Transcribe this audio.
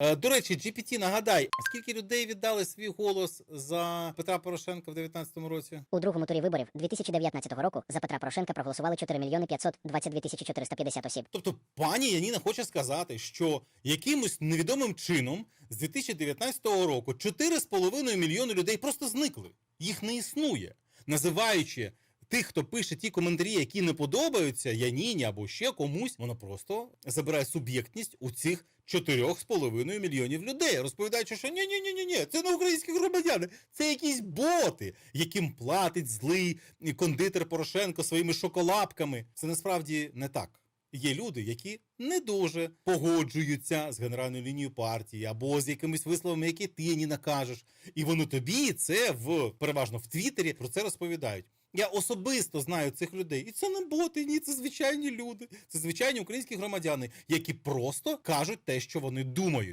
Е, До речі, GPT, нагадай, скільки людей віддали свій голос за Петра Порошенка в 2019 році? У другому турі виборів 2019 року за Петра Порошенка проголосували 4 мільйони 522 тисячі 450 осіб. Тобто, пані Яніна хоче сказати, що якимось невідомим чином з 2019 року 4,5 мільйони людей просто зникли. Їх не існує, називаючи. Тих, хто пише ті коментарі, які не подобаються Яніні або ще комусь, воно просто забирає суб'єктність у цих 4,5 мільйонів людей, розповідаючи, що ні, ні, ні, ні, ні, це не українські громадяни, це якісь боти, яким платить злий кондитер Порошенко своїми шоколапками. Це насправді не так. Є люди, які не дуже погоджуються з генеральною лінією партії або з якимись висловами, які ти не накажеш. І вони тобі це в переважно в Твіттері про це розповідають. Я особисто знаю цих людей, і це не боти, ні, це звичайні люди, це звичайні українські громадяни, які просто кажуть те, що вони думають.